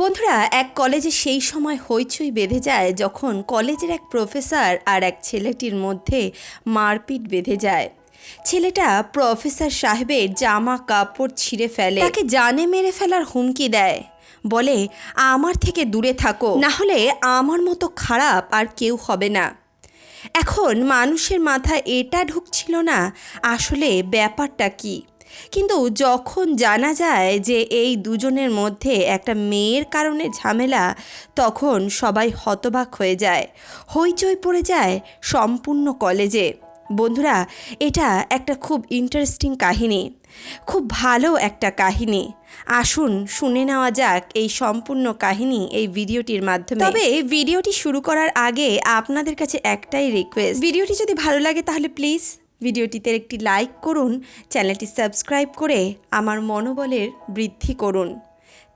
বন্ধুরা, এক কলেজে সেই সময় হইচই বেঁধে যায় যখন কলেজের এক প্রফেসর আর এক ছেলেটির মধ্যে মারপিট বেঁধে যায়। ছেলেটা প্রফেসর সাহেবের জামা কাপড় ছিঁড়ে ফেলে। তাকে জানে মেরে ফেলার হুমকি দেয়। বলে, আমার থেকে দূরে থাকো, না হলে আমার মতো খারাপ আর কেউ হবে না। এখন মানুষের মাথায় এটা ঢুকছিল না, আসলে ব্যাপারটা কি? কিন্তু যখন জানা যায় যে এই দুজনের মধ্যে একটা মেয়ের কারণে ঝামেলা তখন সবাই হতবাক হয়ে যায়। হইচই পড়ে যায় সম্পূর্ণ কলেজে। বন্ধুরা এটা একটা খুব ইন্টারেস্টিং কাহিনী। খুব ভালো একটা কাহিনী। আসুন শুনে নেওয়া যাক এই সম্পূর্ণ কাহিনী এই ভিডিওটির মাধ্যমে। তবে ভিডিওটি শুরু করার আগে আপনাদের কাছে একটাই রিকোয়েস্ট ভিডিওটি যদি ভালো লাগে তাহলে প্লিজ ভিডিওটিতে একটি লাইক করুন, চ্যানেলটি সাবস্ক্রাইব করে আমার মনোবলের বৃদ্ধি করুন।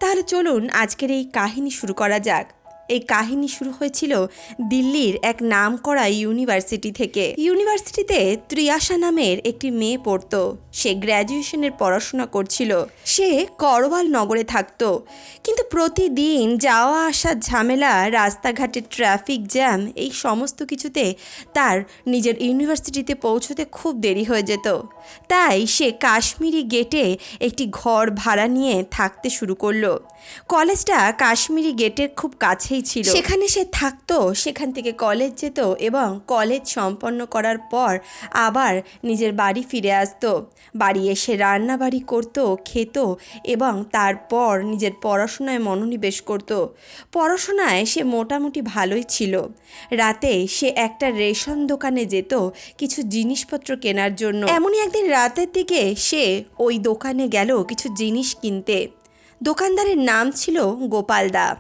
তাহলে চলুন আজকের এই কাহিনী শুরু করা যাক। এই কাহিনী শুরু হয়েছিল দিল্লির এক নামকরা ইউনিভার্সিটি থেকে। ইউনিভার্সিটিতে ত্রিয়াশা নামের একটি মেয়ে পড়তো। সে গ্র্যাজুয়েশনের পড়াশোনা করছিল। সে করওয়াল নগরে থাকতো। কিন্তু প্রতিদিন যাওয়া আসার ঝামেলা, রাস্তাঘাটে ট্রাফিক জ্যাম, এই সমস্ত কিছুতে তার নিজের ইউনিভার্সিটিতে পৌঁছতে খুব দেরি হয়ে যেত। তাই সে কাশ্মীরি গেটে একটি ঘর ভাড়া নিয়ে থাকতে শুরু করল। কলেজটা কাশ্মীরি গেটের খুব কাছেই ছিল। সেখানে সে থাকতো, সেখান থেকে কলেজ যেত এবং কলেজ সম্পন্ন করার পর আবার নিজের বাড়ি ফিরে আসতো। বাড়ি এসে রান্নাবাড়ি করতো, খেত এবং তারপর নিজের পড়াশোনায় মনোনিবেশ করত। পড়াশোনায় সে মোটামুটি ভালোই ছিল। রাতে সে একটা রেশন দোকানে যেত কিছু জিনিসপত্র কেনার জন্য। এমনই একদিন রাতের দিকে সে ওই দোকানে গেল কিছু জিনিস কিনতে। দোকানদারের নাম ছিল গোপালদা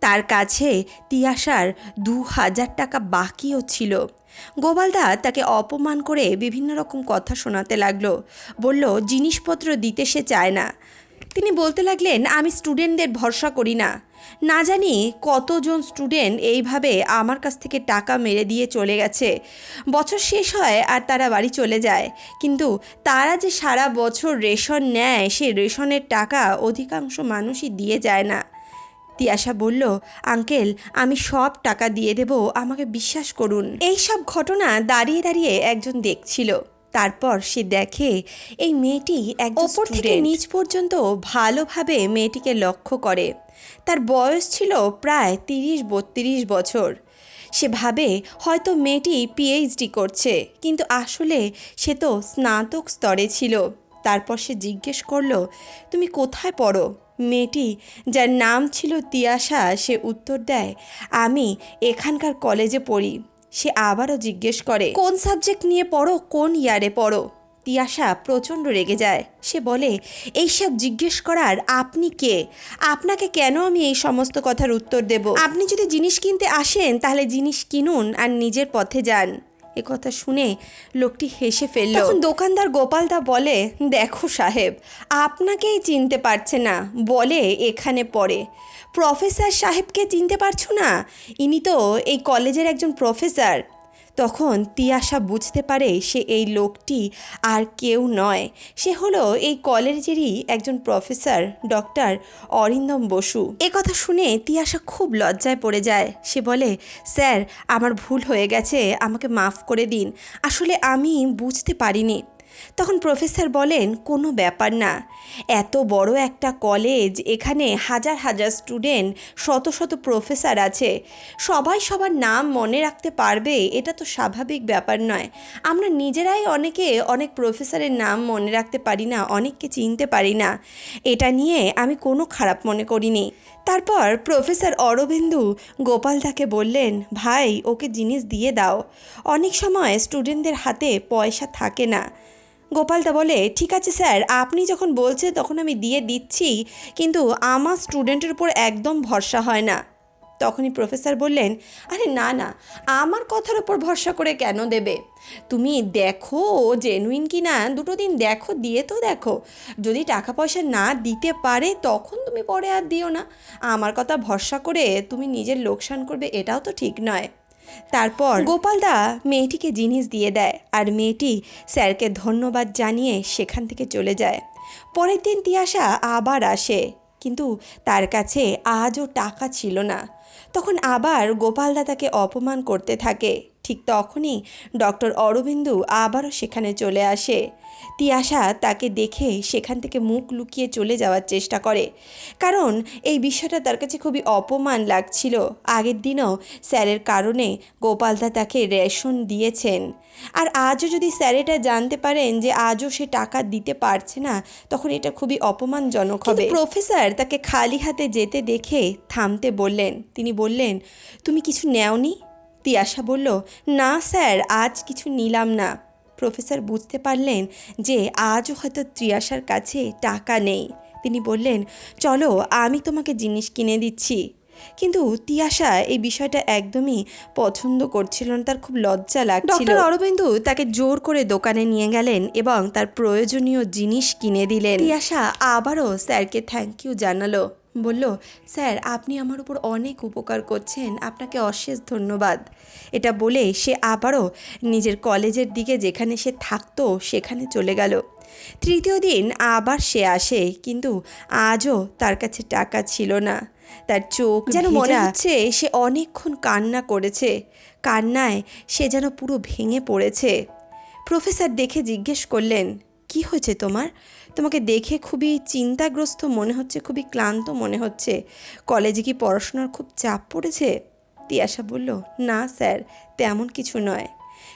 তার কাছে তিয়াশার দু হাজার টাকা বাকিও ছিল। গোপালদা তাকে অপমান করে বিভিন্ন রকম কথা শোনাতে লাগল। বলল, জিনিসপত্র দিতে সে চায় না। তিনি বলতে লাগলেন, আমি স্টুডেন্টদের ভরসা করি না। না জানি কতজন স্টুডেন্ট এইভাবে আমার কাছ থেকে টাকা মেরে দিয়ে চলে গেছে। বছর শেষ হয় আর তারা বাড়ি চলে যায়। কিন্তু তারা যে সারা বছর রেশন নেয়, সে রেশনের টাকা অধিকাংশ মানুষই দিয়ে যায় না। তিয়াশা বলল আঙ্কেল আমি সব টাকা দিয়ে দেব আমাকে বিশ্বাস করুন। এই সব ঘটনা দাঁড়িয়ে দাঁড়িয়ে একজন দেখছিল। তারপর সে দেখে এই মেয়েটি এক ওপর থেকে নিচ পর্যন্ত ভালোভাবে মেয়েটিকে লক্ষ্য করে। তার বয়স ছিল প্রায় তিরিশ বত্রিশ বছর। সে ভাবে হয়তো মেয়েটি পিএইচডি করছে। কিন্তু আসলে সে তো স্নাতক স্তরে ছিল। তারপর সে জিজ্ঞেস করল তুমি কোথায় পড়ো? মেয়েটি যার নাম ছিল তিয়াশা, সে উত্তর দেয়, আমি এখানকার কলেজে পড়ি। সে আবারও জিজ্ঞেস করে, কোন সাবজেক্ট নিয়ে পড়ো? কোন ইয়ারে পড়ো? তিয়াশা প্রচণ্ড রেগে যায়। সে বলে এইসব জিজ্ঞেস করার আপনি কে? আপনাকে কেন আমি এই সমস্ত কথার উত্তর দেব? আপনি যদি জিনিস কিনতে আসেন, তাহলে জিনিস কিনুন আর নিজের পথে যান। কথা শুনে লোকটি হেসে ফেলল। তখন দোকানদার গোপালদা বলে, দেখো সাহেব, আপনাকেই চিনতে পারছে না, বলে এখানে পড়ে। প্রফেসর সাহেবকে চিনতে পারছ না? ইনি তো এই কলেজের একজন প্রফেসর। তখন তিয়াশা বুঝতে পারে সে এই লোকটি আর কেউ নয়। সে হলো এই কলেজেরই একজন প্রফেসর, ডক্টর অরিন্দম বসু। এ কথা শুনে তিয়াশা খুব লজ্জায় পড়ে যায়। সে বলে, স্যার, আমার ভুল হয়ে গেছে, আমাকে মাফ করে দিন। আসলে আমি বুঝতে পারিনি। তখন প্রফেসর বলেন, কোনো ব্যাপার না। এত বড় একটা কলেজ, এখানে হাজার হাজার স্টুডেন্ট, শত শত প্রফেসর আছে। সবাই সবার নাম মনে রাখতে পারবে, এটা তো স্বাভাবিক ব্যাপার নয়। আমরা নিজেরাই অনেকে, অনেক প্রফেসরের নাম মনে রাখতে পারি না, অনেককে চিনতে পারি না। এটা নিয়ে আমি কোনো খারাপ মনে করিনি। তারপর প্রফেসর অরবিন্দু গোপালদাকে বললেন, ভাই, ওকে জিনিস দিয়ে দাও। অনেক সময় স্টুডেন্টদের হাতে পয়সা থাকে না। গোপালদা বলে, ঠিক আছে স্যার, আপনি যখন বলছেন তখন আমি দিয়ে দিচ্ছি, কিন্তু আমার স্টুডেন্টের উপর একদম ভরসা হয় না। তখনই প্রফেসর বললেন, আরে না না, আমার কথার উপর ভরসা করে কেন দেবে? তুমি দেখো জেনুইন কি না দুটো দিন দেখো, দিয়ে তো দেখো। যদি টাকা পয়সা না দিতে পারে, তখন তুমি পরে আর দিও না। আমার কথা ভরসা করে তুমি নিজের লোকসান করবে, এটাও তো ঠিক নয়। তারপর গোপালদা মেয়েটিকে জিনিস দিয়ে দেয় আর মেয়েটি স্যারকে ধন্যবাদ জানিয়ে সেখান থেকে চলে যায়। পরের দিন তিয়াশা আবার আসে, কিন্তু তার কাছে আজও টাকা ছিল না। তখন আবার গোপালদা তাকে অপমান করতে থাকে। ঠিক তখনই ডক্টর অরবিন্দু আবারও সেখানে চলে আসে। তিয়াশা তাকে দেখে সেখান থেকে মুখ লুকিয়ে চলে যাওয়ার চেষ্টা করে। কারণ এই বিষয়টা তার কাছে খুবই অপমান লাগছিল। আগের দিনও স্যারের কারণে গোপালদা তাকে রেশন দিয়েছেন। আর আজও যদি স্যার এটা জানতে পারেন যে আজও সে টাকা দিতে পারছে না তখন এটা খুবই অপমানজনক হবে। প্রফেসর তাকে খালি হাতে যেতে দেখে থামতে বললেন। তিনি বললেন তুমি কিছু নেওনি? তিয়াশা বলল না স্যার আজ কিছু নিলাম না। প্রফেসর বুঝতে পারলেন যে আজও হয়তো ত্রিয়াশার কাছে টাকা নেই। তিনি বললেন চলো আমি তোমাকে জিনিস কিনে দিচ্ছি। কিন্তু তিয়াশা এই বিষয়টা একদমই পছন্দ করছিল না তার খুব লজ্জা লাগছিল। ডক্টর অরবিন্দু তাকে জোর করে দোকানে নিয়ে গেলেন এবং তার প্রয়োজনীয় জিনিস কিনে দিলেন। তিয়াশা আবারও স্যারকে থ্যাংক ইউ জানালো। বলল স্যার আপনি আমার উপর অনেক উপকার করছেন। আপনাকে অশেষ ধন্যবাদ। এটা বলে সে আবারও নিজের কলেজের দিকে যেখানে সে থাকতো সেখানে চলে গেল। তৃতীয় দিন আবার সে আসে কিন্তু আজও তার কাছে টাকা ছিল না। তার চোখ যেন মনে হচ্ছে সে অনেকক্ষণ কান্না করেছে। কান্নায় সে যেন পুরো ভেঙে পড়েছে। প্রফেসর দেখে জিজ্ঞেস করলেন কি হয়েছে তোমার? তোমাকে দেখে খুবই চিন্তাগ্রস্ত মনে হচ্ছে, খুবই ক্লান্ত মনে হচ্ছে। কলেজে কি পড়াশোনার খুব চাপ পড়েছে? তিয়াশা বলল, না স্যার, তেমন কিছু নয়।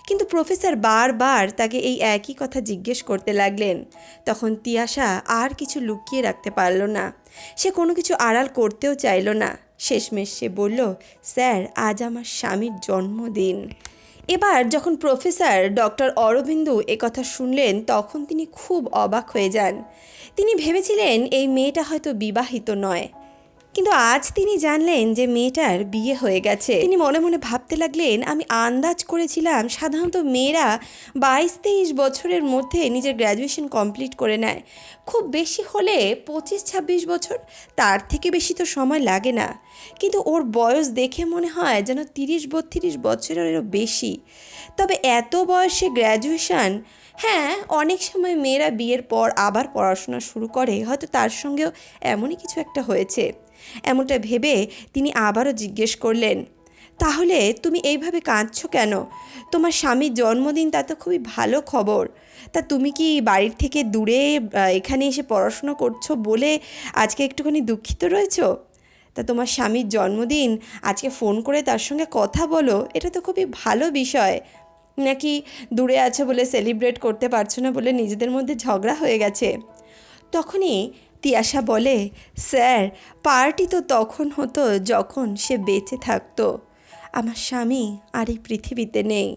কিন্তু প্রফেসর বারবার তাকে এই একই কথা জিজ্ঞেস করতে লাগলেন। তখন তিয়াশা আর কিছু লুকিয়ে রাখতে পারল না। সে কোনো কিছু আড়াল করতেও চাইল না। শেষমেশ সে বলল, স্যার, আজ আমার স্বামীর জন্মদিন। এবার যখন প্রফেসর ডক্টর অরবিন্দু কথা শুনলেন, তখন তিনি খুব অবাক হয়ে যান। তিনি ভেবেছিলেন, এই মেয়েটা হয়তো বিবাহিত নয়। কিন্তু আজ তিনি জানলেন যে মেয়েটার বিয়ে হয়ে গেছে। তিনি মনে মনে ভাবতে লাগলেন, আমি আন্দাজ করেছিলাম সাধারণত মেয়েরা বাইশ তেইশ বছরের মধ্যে নিজের গ্র্যাজুয়েশন কমপ্লিট করে নেয়। খুব বেশি হলে পঁচিশ ছাব্বিশ বছর, তার থেকে বেশি তো সময় লাগে না। কিন্তু ওর বয়স দেখে মনে হয় যেন তিরিশ বত্রিশ বছরেরও বেশি। তবে এত বয়সে গ্র্যাজুয়েশন হ্যাঁ অনেক সময় মেয়েরা বিয়ের পর আবার পড়াশোনা শুরু করে, হয়তো তার সঙ্গেও এমনই কিছু একটা হয়েছে। এমনটা ভেবে তিনি আবারও জিজ্ঞেস করলেন, তাহলে তুমি এইভাবে কাঁদছ কেন? তোমার স্বামীর জন্মদিন, তা তো খুবই ভালো খবর। তা তুমি কি বাড়ির থেকে দূরে এখানে এসে পড়াশুনো করছ বলে আজকে একটুখানি দুঃখিত রয়েছো? তা তোমার স্বামীর জন্মদিন, আজকে ফোন করে তার সঙ্গে কথা বলো, এটা তো খুবই ভালো বিষয়। নাকি দূরে আছে বলে সেলিব্রেট করতে পারছ না বলে নিজেদের মধ্যে ঝগড়া হয়ে গেছে? তখনই তিয়াশা বলে, স্যার, পার্টি তো তখন হতো যখন সে বেঁচে থাকতো। আমার স্বামী আর এই পৃথিবীতে নেই।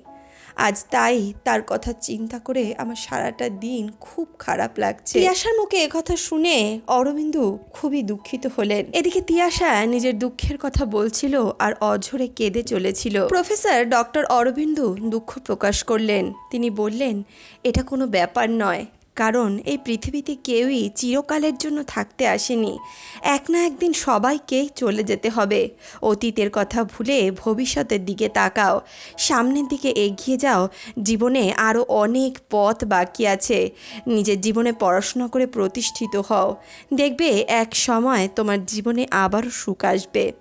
আজ তাই তার কথা চিন্তা করে আমার সারাটা দিন খুব খারাপ লাগছে। তিয়াশার মুখে কথা শুনে অরবিন্দু খুবই দুঃখিত হলেন। এদিকে তিয়াশা নিজের দুঃখের কথা বলছিল আর অঝরে কেঁদে চলেছিল। প্রফেসর ডক্টর অরবিন্দু দুঃখ প্রকাশ করলেন। তিনি বললেন, এটা কোনো ব্যাপার নয়। কারণ এই পৃথিবীতে কেউই চিরকালের জন্য থাকতে আসেনি। এক না একদিন সবাইকেই চলে যেতে হবে। অতীতের কথা ভুলে ভবিষ্যতের দিকে তাকাও। সামনের দিকে এগিয়ে যাও। জীবনে আরও অনেক পথ বাকি আছে। নিজের জীবনে পড়াশোনা করে প্রতিষ্ঠিত হও। দেখবে এক সময় তোমার জীবনে আবারও সুখ আসবে।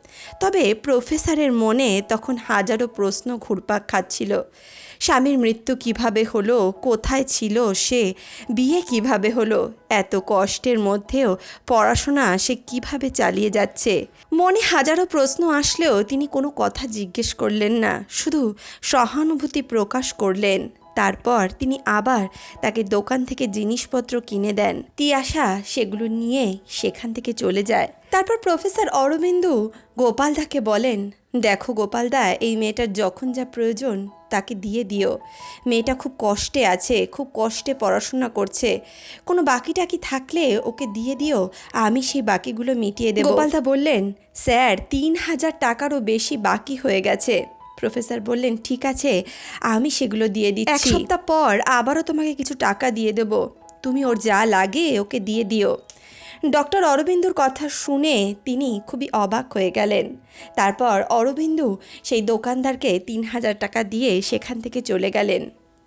তবে প্রফেসরের মনে তখন হাজারো প্রশ্ন ঘুরপাক খাচ্ছিল। স্বামীর মৃত্যু কীভাবে হলো, কোথায় ছিল সে, বিয়ে কীভাবে হলো, এত কষ্টের মধ্যেও পড়াশোনা সে কীভাবে চালিয়ে যাচ্ছে? মনে হাজারো প্রশ্ন আসলেও তিনি কোনো কথা জিজ্ঞেস করলেন না, শুধু সহানুভূতি প্রকাশ করলেন। তারপর তিনি আবার তাকে দোকান থেকে জিনিসপত্র কিনে দেন। তিয়াশা সেগুলো নিয়ে সেখান থেকে চলে যায়। তারপর প্রফেসর অরবিন্দু গোপালদাকে বলেন, দেখো গোপালদা, এই মেয়েটার যখন যা প্রয়োজন তাকে দিয়ে দিও। মেয়েটা খুব কষ্টে আছে, খুব কষ্টে পড়াশোনা করছে। কোনো বাকি টাকি থাকলে ওকে দিয়ে দিও? আমি সেই বাকিগুলো মিটিয়ে দেবো। গোপালদা বললেন, স্যার, তিন হাজার টাকারও বেশি বাকি হয়ে গেছে। প্রফেসর বললেন, ঠিক আছে, আমি সেগুলো দিয়ে দিচ্ছি। এক সপ্তাহ পর আবারও তোমাকে কিছু টাকা দিয়ে দেব। তুমি ওর যা লাগে ওকে দিয়ে দিও। ডক্টর অরবিন্দুর কথা শুনে তিনি খুবই অবাক হয়ে গেলেন। তারপর অরবিন্দু সেই দোকানদারকে তিন হাজার টাকা দিয়ে সেখান থেকে চলে গেলেন।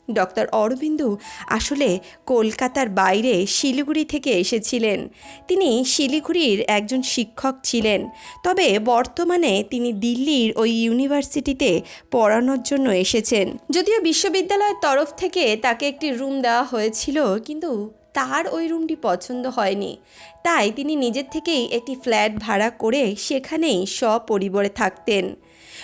ডক্টর অরবিন্দু আসলে কলকাতার বাইরে শিলিগুড়ি থেকে এসেছিলেন। তিনি শিলিগুড়ির একজন শিক্ষক ছিলেন, তবে বর্তমানে তিনি দিল্লির ওই ইউনিভার্সিটিতে পড়ানোর জন্য এসেছেন। যদিও বিশ্ববিদ্যালয়ের তরফ থেকে তাকে একটি রুম দেওয়া হয়েছিল, কিন্তু তার ওই রুমটি পছন্দ হয়নি। তাই তিনি নিজের থেকেই একটি ফ্ল্যাট ভাড়া করে সেখানেই সপরিবারে থাকতেন।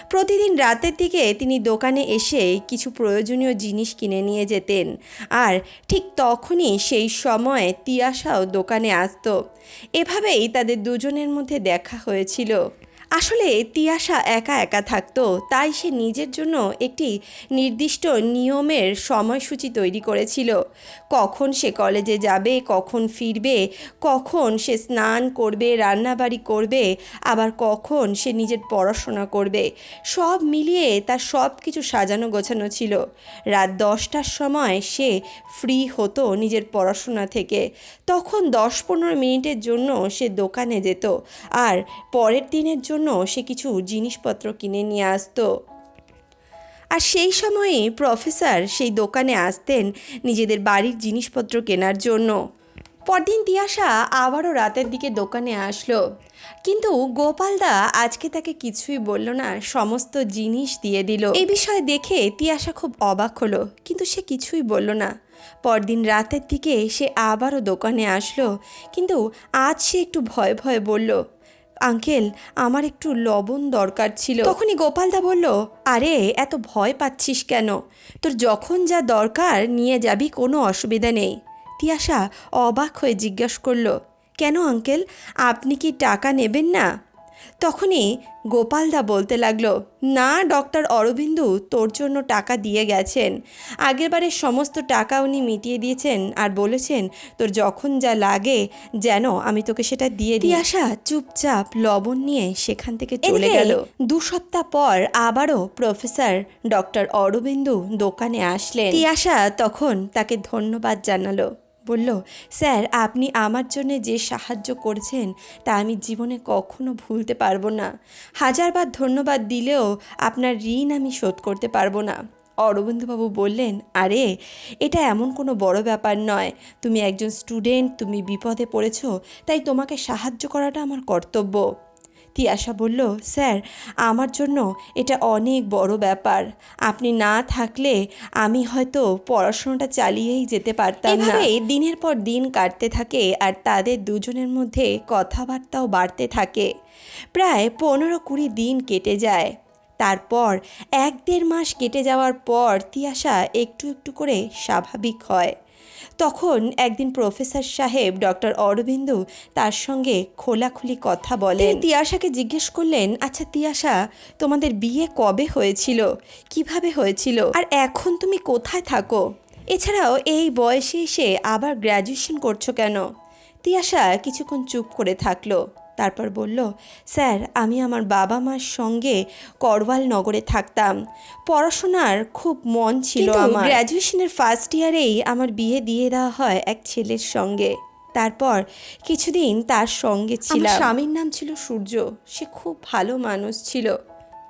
প্রতিদিন রাতের দিকে তিনি দোকানে এসে কিছু প্রয়োজনীয় জিনিস কিনে নিয়ে যেতেন। আর ঠিক তখনই সেই সময় তিয়াশাও দোকানে আসতো। এভাবেই তাদের দুজনের মধ্যে দেখা হয়েছিল। আসলে তিয়াশা একা একা থাকতো, তাই সে নিজের জন্য একটি নির্দিষ্ট নিয়মের সময়সূচি তৈরি করেছিল। কখন সে কলেজে যাবে, কখন ফিরবে, কখন সে স্নান করবে, রান্নাবাড়ি করবে, আবার কখন সে নিজের পড়াশোনা করবে, সব মিলিয়ে তার সব কিছু সাজানো গোছানো ছিল। রাত দশটার সময় সে ফ্রি হতো নিজের পড়াশোনা থেকে। তখন দশ পনেরো মিনিটের জন্য সে দোকানে যেত, আর পরের দিনের জন্য সে কিছু জিনিসপত্র কিনে নিয়ে আসতো। আর সেই সময়ে প্রফেসর সেই দোকানে আসতেন নিজেদের বাড়ির জিনিসপত্র কেনার জন্য। পরদিন তিয়াশা আবারও রাতের দিকে দোকানে আসলো। কিন্তু গোপালদা আজকে তাকে কিছুই বলল না, সমস্ত জিনিস দিয়ে দিল। এই বিষয়ে দেখে তিয়াশা খুব অবাক হলো, কিন্তু সে কিছুই বলল না। পরদিন রাতের দিকে সে আবারও দোকানে আসলো, কিন্তু আজ সে একটু ভয় ভয়ে বলল আঙ্কেল, আমার একটু লবণ দরকার ছিল। তখনই গোপালদা বলল, আরে, এত ভয় পাচ্ছিস কেন? তোর যখন যা দরকার, নিয়ে যাবি, কোনো অসুবিধা নেই। তিয়াশা অবাক হয়ে জিজ্ঞাসা করল, কেন আঙ্কেল? আপনি কি টাকা নেবেন না? তখনই গোপালদা বলতে লাগল না ডক্টর অরবিন্দু তোর জন্য টাকা দিয়ে গেছেন। আগেরবারের সমস্ত টাকা উনি মিটিয়ে দিয়েছেন আর বলেছেন তোর যখন যা লাগে যেন আমি তোকে সেটা দিয়ে দিই। আসা চুপচাপ লবণ নিয়ে সেখান থেকে চলে গেল। দু সপ্তাহ পর আবারও প্রফেসর ডক্টর অরবিন্দু দোকানে আসলেন। তিয়াশা তখন তাকে ধন্যবাদ জানালো। বলল, স্যার, আপনি আমার জন্য যে সাহায্য করেছেন, তা আমি জীবনে কখনো ভুলতে পারব না। হাজারবার ধন্যবাদ দিলেও আপনার ঋণ আমি শোধ করতে পারব না। অরবিন্দবাবু বললেন, আরে, এটা এমন কোনো বড় ব্যাপার নয়। তুমি একজন স্টুডেন্ট, তুমি বিপদে পড়েছো, তাই তোমাকে সাহায্য করাটা আমার কর্তব্য। তিয়াশা বলল, স্যার, আমার জন্য এটা অনেক বড় ব্যাপার। আপনি না থাকলে আমি হয়তো পড়াশোনাটা চালিয়েই যেতে পারতাম না। দিনের পর দিন কাটতে থাকে আর তাদের দুজনের মধ্যে কথাবার্তাও বাড়তে থাকে। প্রায় পনেরো কুড়ি দিন কেটে যায়। তারপর এক দেড় মাস কেটে যাওয়ার পর তিয়াশা একটু একটু করে স্বাভাবিক হয়। তখন একদিন প্রফেসর সাহেব ডক্টর অরবিন্দ তার সঙ্গে খোলাখুলি কথা বলেন। তিয়াশাকে জিজ্ঞেস করলেন আচ্ছা তিয়াশা, তোমাদের বিয়ে কবে হয়েছিল? কীভাবে হয়েছিল? আর এখন তুমি কোথায় থাকো? এছাড়াও এই বয়সে এসে আবার গ্র্যাজুয়েশন করছ কেন? তিয়াশা কিছুক্ষণ চুপ করে থাকল। তারপর বলল স্যার আমি আমার বাবা মার সঙ্গে করওয়াল নগরে থাকতাম। পড়াশোনার খুব মন ছিল আমার। গ্র্যাজুয়েশনের ফার্স্ট ইয়ারেই আমার বিয়ে দিয়ে দেওয়া হয় এক ছেলের সঙ্গে। তারপর কিছুদিন তার সঙ্গে ছিল স্বামীর নাম ছিল সূর্য। সে খুব ভালো মানুষ ছিল।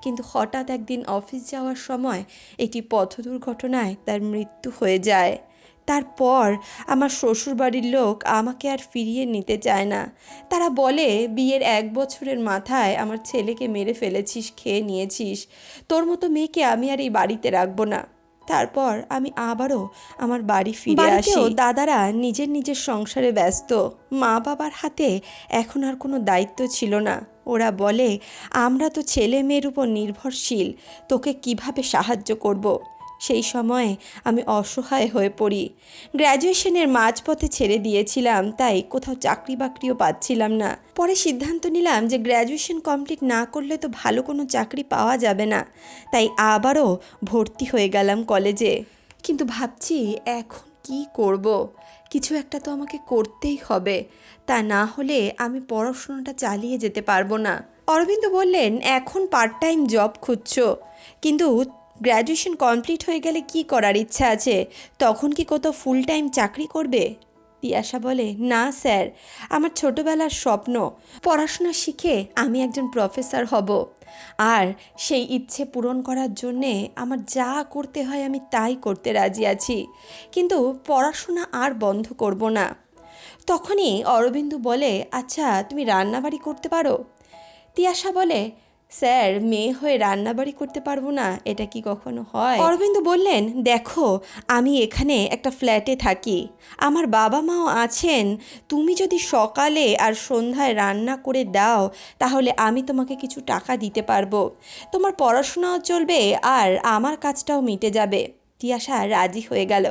কিন্তু হঠাৎ একদিন অফিস যাওয়ার সময় একটি পথ দুর্ঘটনায় তার মৃত্যু হয়ে যায়। তারপর আমার শ্বশুরবাড়ির লোক আমাকে আর ফিরিয়ে নিতে চায় না। তারা বলে বিয়ের এক বছরের মাথায় আমার ছেলেকে মেরে ফেলেছিস খেয়ে নিয়েছিস। তোর মতো মেয়েকে আমি আর এই বাড়িতে রাখব না। তারপর আমি আবারও আমার বাড়ি ফিরে আসি। দাদারা নিজের নিজের সংসারে ব্যস্ত। মা বাবার হাতে এখন আর কোনো দায়িত্ব ছিল না। ওরা বলে আমরা তো ছেলে মেয়ের উপর নির্ভরশীল। তোকে কীভাবে সাহায্য করব। সেই সময়ে আমি অসহায় হয়ে পড়ি। গ্র্যাজুয়েশনের মাঝপথে ছেড়ে দিয়েছিলাম, তাই কোথাও চাকরি বাকরিও পাচ্ছিলাম না। পরে সিদ্ধান্ত নিলাম যে গ্র্যাজুয়েশন কমপ্লিট না করলে তো ভালো কোনো চাকরি পাওয়া যাবে না। তাই আবারও ভর্তি হয়ে গেলাম কলেজে। কিন্তু ভাবছি, এখন কি করব? কিছু একটা তো আমাকে করতেই হবে। তা না হলে আমি পড়াশোনাটা চালিয়ে যেতে পারব না। অরবিন্দ বললেন, এখন পার্ট টাইম জব খুঁজছো। কিন্তু গ্র্যাজুয়েশন কমপ্লিট হয়ে গেলে কি করার ইচ্ছা আছে? তখন কি কোথাও ফুল টাইম চাকরি করবে? তিয়াশা বলে, না, স্যার। আমার ছোটবেলার স্বপ্ন। পড়াশোনা শিখে আমি একজন প্রফেসর হব। আর সেই ইচ্ছে পূরণ করার জন্যে আমার যা করতে হয় আমি তাই করতে রাজি আছি। কিন্তু পড়াশোনা আর বন্ধ করব না। তখনই অরবিন্দু বলে আচ্ছা তুমি রান্নাবাড়ি করতে পারো? তিয়াশা বলে স্যার, মেয়ে হয়ে রান্নাবাড়ি করতে পারব না, এটা কি কখনো হয়? অরবিন্দ বললেন, দেখো, আমি এখানে একটা ফ্ল্যাটে থাকি। আমার বাবা মাও আছেন। তুমি যদি সকালে আর সন্ধ্যায় রান্না করে দাও, তাহলে আমি তোমাকে কিছু টাকা দিতে পারব। তোমার পড়াশোনাও চলবে আর আমার কাজটাও মিটে যাবে। তিয়াশা রাজি হয়ে গেল।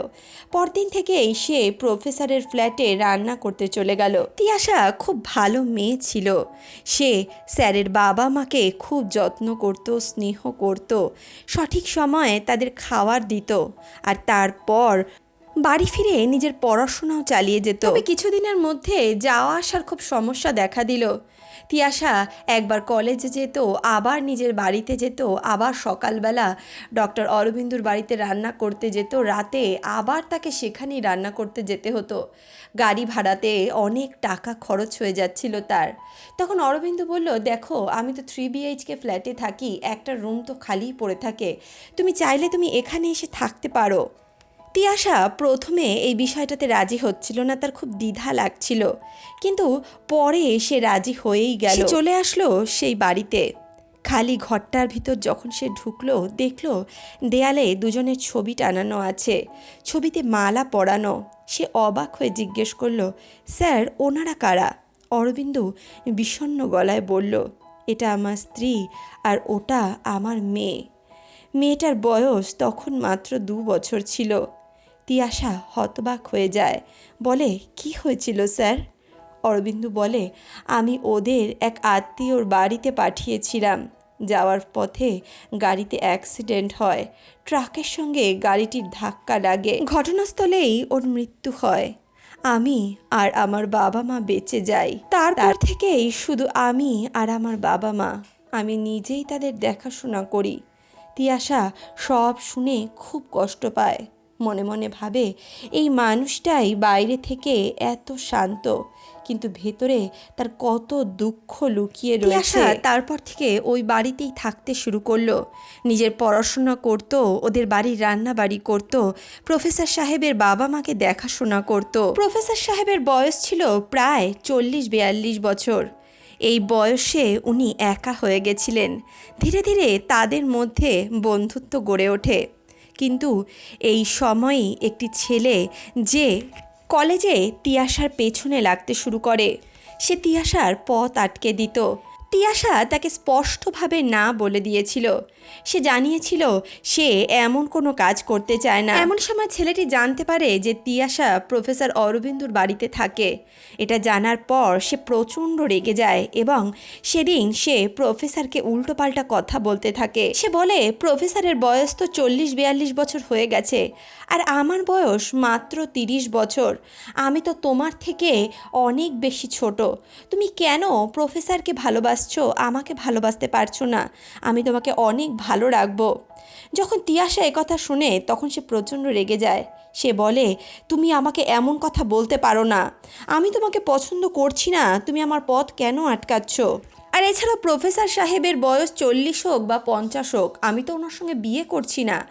পরদিন থেকেই সে প্রফেসরের ফ্ল্যাটে রান্না করতে চলে গেল। তিয়াশা খুব ভালো মেয়ে ছিল। সে স্যারের বাবা মাকে খুব যত্ন করত, স্নেহ করত, সঠিক সময়ে তাদের খাবার দিত আর তারপর বাড়ি ফিরে নিজের পড়াশোনাও চালিয়ে যেত। তবে কিছুদিনের মধ্যে যাওয়া আসার খুব সমস্যা দেখা দিল। তিয়াশা একবার কলেজে যেত, আবার নিজের বাড়িতে যেত, আবার সকালবেলা ডক্টর অরবিন্দুর বাড়িতে রান্না করতে যেত, রাতে আবার তাকে সেখানেই রান্না করতে যেতে হতো। গাড়ি ভাড়াতে অনেক টাকা খরচ হয়ে যাচ্ছিল তার। তখন অরবিন্দ বলল, দেখো, আমি তো থ্রি বিএইচকে ফ্ল্যাটে থাকি, একটা রুম তো খালিই পড়ে থাকে। তুমি চাইলে তুমি এখানে এসে থাকতে পারো। তিয়াশা প্রথমে এই বিষয়টাতে রাজি হচ্ছিল না, তার খুব দ্বিধা লাগছিল। কিন্তু পরে সে রাজি হয়েই গেল। চলে আসলো সেই বাড়িতে। খালি ঘরটার ভিতর যখন সে ঢুকলো, দেখল দেয়ালে দুজনের ছবি টানানো আছে। ছবিতে মালা পরানো। সে অবাক হয়ে জিজ্ঞেস করল, স্যার, ওনারা কারা? অরবিন্দু বিষণ্ণ গলায় বলল, এটা আমার স্ত্রী আর ওটা আমার মেয়ে। মেয়েটার বয়স তখন মাত্র দু বছর ছিল। তিয়াশা হতবাক হয়ে যায়। বলে, কি হয়েছিল, স্যার? অরবিন্দু বলে, আমি ওদের এক আত্মীয়র বাড়িতে পাঠিয়েছিলাম। যাওয়ার পথে গাড়িতে অ্যাক্সিডেন্ট হয়। ট্রাকের সঙ্গে গাড়িটির ধাক্কা লাগে। ঘটনাস্থলেই ওর মৃত্যু হয়। আমি আর আমার বাবা মা বেঁচে যাই। তারপর থেকেই শুধু আমি আর আমার বাবা মা। আমি নিজেই তাদের দেখাশোনা করি। তিয়াশা সব শুনে খুব কষ্ট পায়। মনে মনে ভাবে এই মানুষটাই বাইরে থেকে এত শান্ত কিন্তু ভেতরে তার কত দুঃখ লুকিয়ে রয়েছে। তারপর থেকে ওই বাড়িতেই থাকতে শুরু করল। নিজের পড়াশোনা করতো ওদের বাড়ির রান্না বাড়ি করতো প্রফেসর সাহেবের বাবা মাকে দেখাশোনা করতো। প্রফেসর সাহেবের বয়স ছিল প্রায় চল্লিশ বিয়াল্লিশ বছর। এই বয়সে উনি একা হয়ে গেছিলেন। ধীরে ধীরে তাদের মধ্যে বন্ধুত্ব গড়ে ওঠে। কিন্তু এই সময়েই একটি ছেলে যে কলেজে তিয়াশার পেছনে লাগতে শুরু করে, সে তিয়াশার পথ আটকে দিত। তিয়াশা তাকে স্পষ্টভাবে না বলে দিয়েছিল। সে জানিয়েছিল, সে এমন কোনো কাজ করতে চায় না। এমন সময় ছেলেটি জানতে পারে যে তিয়াশা প্রফেসর অরবিন্দুর বাড়িতে থাকে। এটা জানার পর সে প্রচণ্ড রেগে যায় এবং সেদিন সে প্রফেসরকে উল্টোপাল্টা কথা বলতে থাকে। সে বলে, প্রফেসরের বয়স তো চল্লিশ বিয়াল্লিশ বছর হয়ে গেছে, আর আমার বয়স মাত্র তিরিশ বছর। আমি তো তোমার থেকে অনেক বেশি ছোট। তুমি কেন প্রফেসরকে ভালোবাসছো আমাকে ভালোবাসতে পারছ না। আমি তোমাকে অনেক ভালো রাখব। যখন তিয়াশা কথা শুনে তখন সে প্রচণ্ড রেগে যায়। সে বলে, তুমি আমাকে এমন কথা বলতে পারো না। আমি তোমাকে পছন্দ করছি না। তুমি আমার পথ কেন আটকাচ্ছ? আর এছাড়া প্রফেসর সাহেবের বয়স চল্লিশ হোক বা পঞ্চাশ হোক, আমি তো ওনার সঙ্গে বিয়ে করছি না।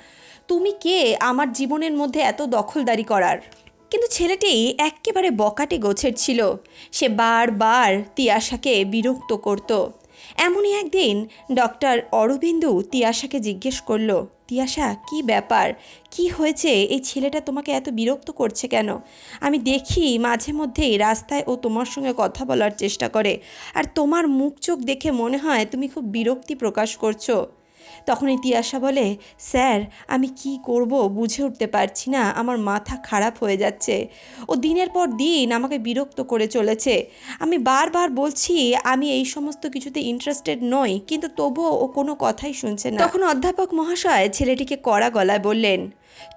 তুমি কে আমার জীবনের মধ্যে এত দখলদারি করার? কিন্তু ছেলেটি একেবারে বকাটে গোছের ছিল। সে বারবার তিয়াশাকে বিরক্ত করত। এমনই একদিন ডক্টর অরবিন্দু তিয়াশাকে জিজ্ঞেস করল, তিয়াশা, কি ব্যাপার? কি হয়েছে? এই ছেলেটা তোমাকে এত বিরক্ত করছে কেন? আমি দেখি মাঝে মধ্যেই রাস্তায় ও তোমার সঙ্গে কথা বলার চেষ্টা করে। আর তোমার মুখ চোখ দেখে মনে হয় তুমি খুব বিরক্তি প্রকাশ করছ। তখনই ইতিহাসা বলে, স্যার, আমি কি করব বুঝে উঠতে পারছি না, আমার মাথা খারাপ হয়ে যাচ্ছে। ও দিনের পর দিন আমাকে বিরক্ত করে চলেছে। আমি বারবার বলছি, আমি এই সমস্ত কিছুতে ইন্টারেস্টেড নই, কিন্তু তবুও ও কোনো কথাই শুনছে না। তখন অধ্যাপক মহাশয় ছেলেটিকে কড়া গলায় বললেন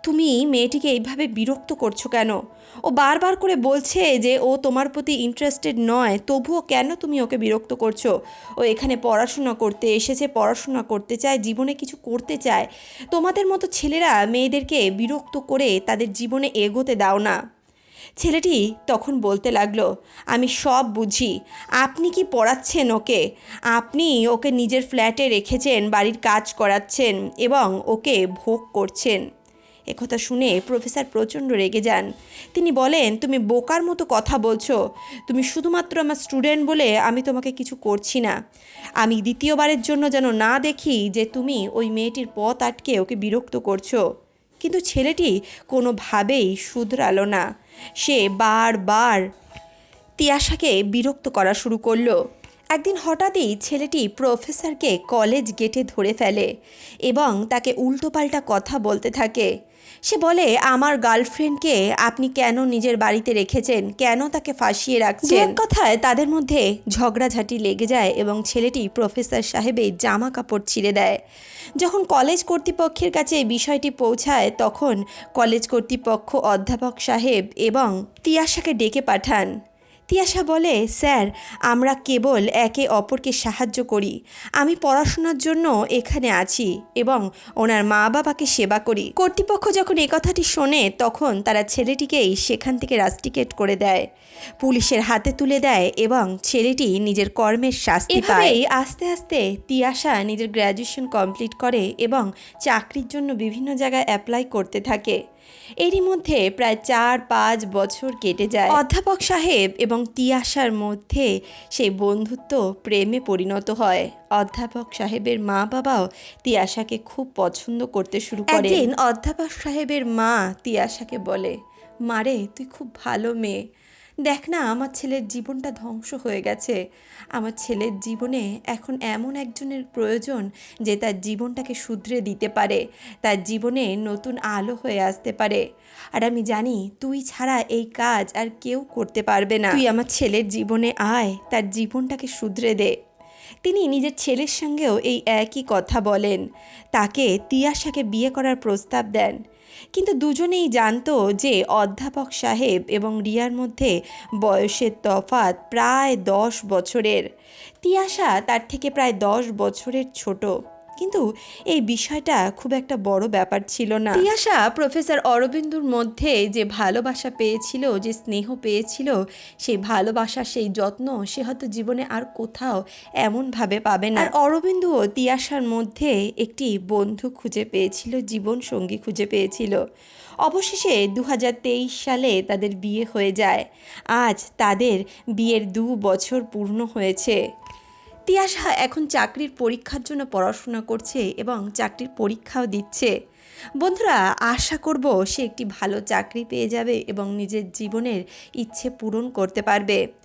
তুমি মেয়েটিকে এইভাবে বিরক্ত করছ কেন? ও বারবার করে বলছে যে ও তোমার প্রতি ইন্টারেস্টেড নয়, তবুও কেন তুমি ওকে বিরক্ত করছ? ও এখানে পড়াশোনা করতে এসেছে, পড়াশোনা করতে চায়, জীবনে কিছু করতে চায়। তোমাদের মতো ছেলেরা মেয়েদেরকে বিরক্ত করে তাদের জীবনে এগোতে দাও না। ছেলেটি তখন বলতে লাগল, আমি সব বুঝি। আপনি কি পড়াচ্ছেন ওকে? আপনি ওকে নিজের ফ্ল্যাটে রেখেছেন, বাড়ির কাজ করাচ্ছেন এবং ওকে ভোগ করছেন। একথা শুনে প্রফেসর প্রচণ্ড রেগে যান। তিনি বলেন, তুমি বোকার মতো কথা বলছো। তুমি শুধুমাত্র আমার স্টুডেন্ট বলে আমি তোমাকে কিছু করছি না। আমি দ্বিতীয়বারের জন্য যেন না দেখি যে তুমি ওই মেয়েটির পথ আটকে ওকে বিরক্ত করছ। কিন্তু ছেলেটি কোনোভাবেই শুধরালো না। সে বারবার তিয়াশাকে বিরক্ত করা শুরু করল। একদিন হঠাৎই ছেলেটি প্রফেসরকে কলেজ গেটে ধরে ফেলে এবং তাকে উল্টোপাল্টা কথা বলতে থাকে। সে বলে, আমার গার্লফ্রেন্ডকে আপনি কেন নিজের বাড়িতে রেখেছেন? কেন তাকে ফাঁসিয়ে রাখছেন? কথায় তাদের মধ্যে ঝগড়াঝাটি লেগে যায় এবং ছেলেটি প্রফেসর সাহেবের জামা কাপড় ছিঁড়ে দেয়। যখন কলেজ কর্তৃপক্ষের কাছে বিষয়টি পৌঁছায়, তখন কলেজ কর্তৃপক্ষ অধ্যাপক সাহেব এবং তিয়াশাকে ডেকে পাঠান। তিয়াশা বলে স্যার আমরা কেবল একে অপরকে সাহায্য করি। আমি পড়াশোনার জন্য এখানে আছি এবং ওনার মা বাবাকে সেবা করি। কর্তৃপক্ষ যখন এ কথাটি শোনে তখন তারা ছেলেটিকেই সেখান থেকে রাস্টিকেট করে দেয় পুলিশের হাতে তুলে দেয় এবং ছেলেটি নিজের কর্মের শাস্তি পায়। আস্তে আস্তে তিয়াশা নিজের গ্র্যাজুয়েশন কমপ্লিট করে এবং চাকরির জন্য বিভিন্ন জায়গায় অ্যাপ্লাই করতে থাকে। এরই মধ্যে প্রায় চার পাঁচ বছর কেটে যায়। অধ্যাপক সাহেব এবং তিয়াশার মধ্যে সেই বন্ধুত্ব প্রেমে পরিণত হয়। অধ্যাপক সাহেবের মা বাবাও তিয়াশাকে খুব পছন্দ করতে শুরু করে অধ্যাপক সাহেবের মা তিয়াশাকে বলে, মারে, তুই খুব ভালো মেয়ে। দেখ না, আমার ছেলের জীবনটা ধ্বংস হয়ে গেছে। আমার ছেলের জীবনে এখন এমন একজনের প্রয়োজন যে তার জীবনটাকে শুধরে দিতে পারে, তার জীবনে নতুন আলো হয়ে আসতে পারে। আর আমি জানি, তুই ছাড়া এই কাজ আর কেউ করতে পারবে না। তুই আমার ছেলের জীবনে আয়, তার জীবনটাকে শুধরে দে। তিনি নিজের ছেলের সঙ্গেও এই একই কথা বলেন। তাকে তিয়াশাকে বিয়ে করার প্রস্তাব দেন। কিন্তু দুজনেই জানতো যে অধ্যাপক সাহেব এবং রিয়ার মধ্যে বয়সের তফাত প্রায় দশ বছরের। তিয়াশা তার থেকে প্রায় দশ বছরের ছোট। কিন্তু এই বিষয়টা খুব একটা বড় ব্যাপার ছিল না। তিয়াশা প্রফেসর অরবিন্দুর মধ্যে যে ভালোবাসা পেয়েছিল যে স্নেহ পেয়েছিল সেই ভালোবাসা সেই যত্ন সে হয়তো জীবনে আর কোথাও এমনভাবে পাবে না। আর অরবিন্দুও তিয়াশার মধ্যে একটি বন্ধু খুঁজে পেয়েছিল জীবন সঙ্গী খুঁজে পেয়েছিল। অবশেষে দু হাজার তেইশ সালে তাদের বিয়ে হয়ে যায়। আজ তাদের বিয়ের দু বছর পূর্ণ হয়েছে। তিয়াশা এখন চাকরির পরীক্ষার জন্য পড়াশোনা করছে এবং চাকরির পরীক্ষাও দিচ্ছে। বন্ধুরা, আশা করব সে একটি ভালো চাকরি পেয়ে যাবে এবং নিজের জীবনের ইচ্ছে পূরণ করতে পারবে।